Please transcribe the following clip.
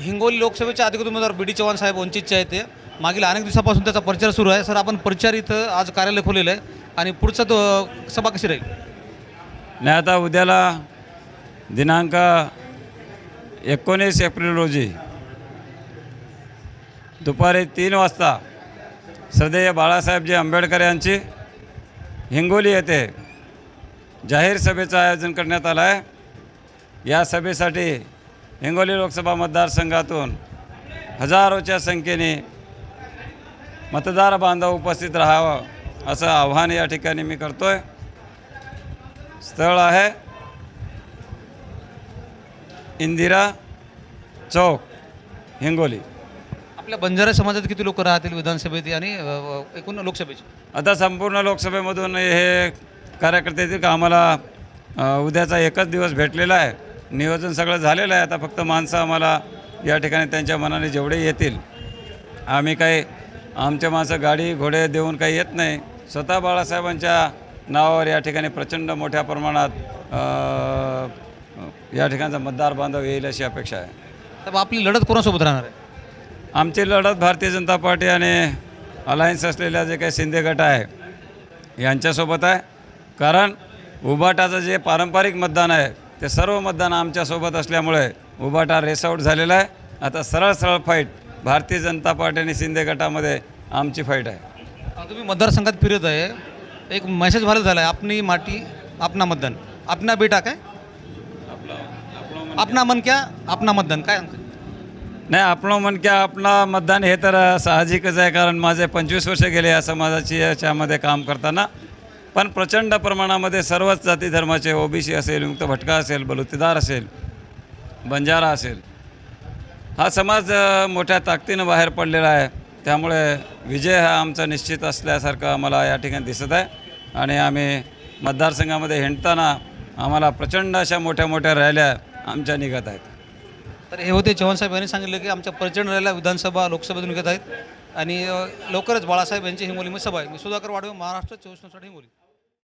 हिंगोली लोकसभेच्या अधिकृत उमेदवार बी डी चव्हाण साहेब वंचितचे आहेत ते. मागील अनेक दिवसापासून त्याचा प्रचार सुरू आहे. सर आपण प्रचार इथं आज कार्यालय खोलेलं आहे आणि पुढचा तो सभा कशी राहील? नाही आता उद्याला दिनांक एकोणीस एप्रिल रोजी दुपारी तीन वाजता श्रद्धेय बाळासाहेबजी आंबेडकर यांची हिंगोली येथे जाहीर सभेचं आयोजन करण्यात आलं आहे. या सभेसाठी हिंगोली लोकसभा मतदारसंघातून हजारोच्या संख्येने मतदार बांधव उपस्थित राहावं असं आव्हान या ठिकाणी मी करतो आहे स्थळ आहे इंदिरा चौक हिंगोली. आपल्या बंजारा समाजात किती लोक राहतील विधानसभेत आणि एकूण लोकसभेची? आता संपूर्ण लोकसभेमधून हे कार्यकर्ते येतील का? आम्हाला उद्याचा एकच दिवस भेटलेला आहे. नियोजन सगळं झालेलं आहे. आता फक्त माणसं आम्हाला या ठिकाणी त्यांच्या मनाने जेवढे येतील. आम्ही काही आमच्या माणसं गाडी घोडे देऊन काही येत नाही. स्वतः बाळासाहेबांच्या नावावर या ठिकाणी प्रचंड मोठ्या प्रमाणात या ठिकाणचा मतदार बांधव येईल अशी अपेक्षा आहे. तर आपली लढत कोणासोबत राहणार आहे? आमची लढत भारतीय जनता पार्टी आणि अलायन्स असलेल्या जे काही शिंदे गट आहे यांच्यासोबत आहे. कारण उबाटाचं जे पारंपरिक मतदान आहे ते सर्व मतदान आमच्यासोबत असल्यामुळे उबाटा रेसआउट झालेला आहे. आता सरळ सरळ फाईट भारतीय जनता पार्टी आणि शिंदे गटामध्ये आमची फाईट आहे. तुम्ही मतदारसंघात फिरत आहे. एक मेसेज व्हायरल झाला आहे आपनी माटी आपना मतदान. आपना बेटा काय? आपना मन क्या आपना मतदान. काय नाही आपलं म्हण की आपला मतदान हे तर साहजिकच आहे. कारण माझे पंचवीस वर्ष गेले या समाजाची याच्यामध्ये काम करताना. पण प्रचंड प्रमाणामध्ये सर्वच जाती धर्माचे ओबीसी असेल मुक्त भटका असेल बलुतेदार असेल बंजारा असेल. हा समाज मोठ्या ताकदीनं बाहेर पडलेला आहे. त्यामुळे विजय हा आमचा निश्चित असल्यासारखं आम्हाला या ठिकाणी दिसत आहे. आणि आम्ही मतदारसंघामध्ये हिंडताना आम्हाला प्रचंड अशा मोठ्या मोठ्या रॅल्या आमच्या निघत आहेत. तर हे होते चव्हाण साहेब यांनी सांगितलं की आमच्या प्रचंड रॅल्या विधानसभा लोकसभेतून निघत आहेत. आणि लवकरच बाळासाहेब यांची हिंगोलीमध्ये सभा आहे. मी सुधाकर वाढवे महाराष्ट्र चोवीस तास हिंगोली.